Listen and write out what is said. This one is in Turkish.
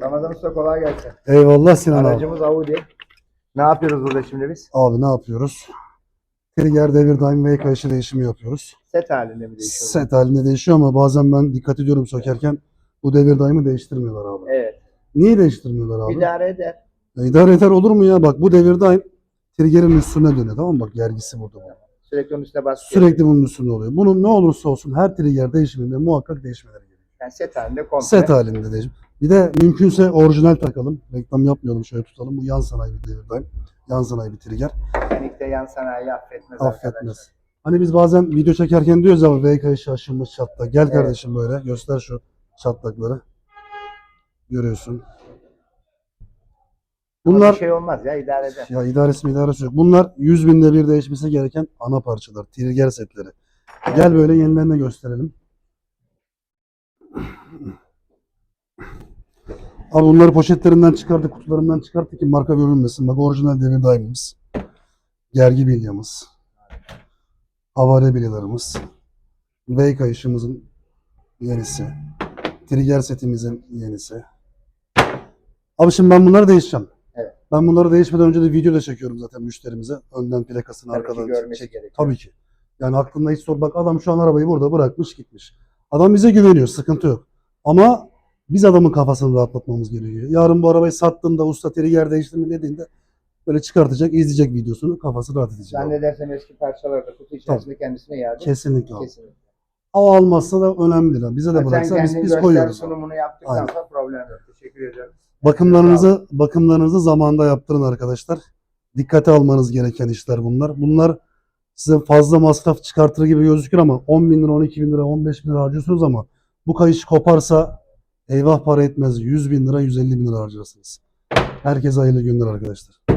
Ramazan Usta kolay gelsin. Eyvallah Sinan abi. Aracımız Audi. Ne yapıyoruz burada şimdi biz? Abi ne yapıyoruz? Trigger devir daim ve kayışı değişimi yapıyoruz. Set halinde mi değişiyor? Set halinde değişiyor ama bazen ben dikkat ediyorum sökerken bu devir daimi değiştirmiyorlar abi. Evet. Niye değiştirmiyorlar abi? İdare eder. Ya idare eder olur mu ya? Bak bu devir daim trigger'in üstüne dönüyor tamam mı? Bak gergisi burada. bu. Sürekli onun üstüne baskı Sürekli bunun üstünde oluyor. Bunun ne olursa olsun her trigger değişiminde muhakkak değişmeleri gerekiyor. Yani set halinde komple. Set halinde değişim. Bir de mümkünse orijinal takalım. Reklam yapmayalım şöyle tutalım. Bu yan sanayi bir devir daim. Yan sanayi bir trigger. Mekanikte yan sanayi affetmez, arkadaşlar. Affetmez. Hani biz bazen video çekerken diyoruz ama V kayışı aşınmış çatlak. Gel Evet. kardeşim böyle göster şu çatlakları. Görüyorsun. Bunlar bir şey olmaz ya idare eder. ya idaresi mi idaresi yok. Bunlar 100 binde bir değişmesi gereken ana parçalar. Trigger setleri. Gel böyle yenilerini gösterelim. Abi bunları poşetlerinden çıkardık, kutularından çıkarttık ki marka görünmesin. Bak orijinal devir daimimiz. Gergi bilyamız. Havare bilyalarımız. V kayışımızın yenisi. Trigger setimizin yenisi. Abi şimdi ben bunları değişeceğim. Evet. Ben bunları değişmeden önce de video da çekiyorum zaten müşterimize. Önden plakasını Tabii ki arkadan görmesi çek. gerekiyor. Tabii ki. Yani aklında hiç sor. Bak adam şu an arabayı burada bırakmış gitmiş. Adam bize güveniyor. Sıkıntı yok. Ama biz adamın kafasını rahatlatmamız gerekiyor. Yarın bu arabayı sattığında usta trigger değiştirme dediğinde böyle çıkartacak, izleyecek videosunu kafası rahat edecek. Zannedersem eski parçaları da kutu içerisinde kendisine iade. Kesinlikle abi. Kesinlikle. Hava almazsa da önemli değil. Bize de Sen bıraksa biz, biz koyuyoruz. sunumunu yaptıktan Aynen. sonra problem yok. Teşekkür ederim. Bakımlarınızı bakımlarınızı zamanda yaptırın arkadaşlar. Dikkate almanız gereken işler bunlar. Bunlar size fazla masraf çıkartır gibi gözükür ama 10 bin lira, 12 bin lira, 15 bin lira harcıyorsunuz ama bu kayış koparsa eyvah para etmez. 100 bin lira, 150 bin lira harcarsınız. Herkese hayırlı günler arkadaşlar.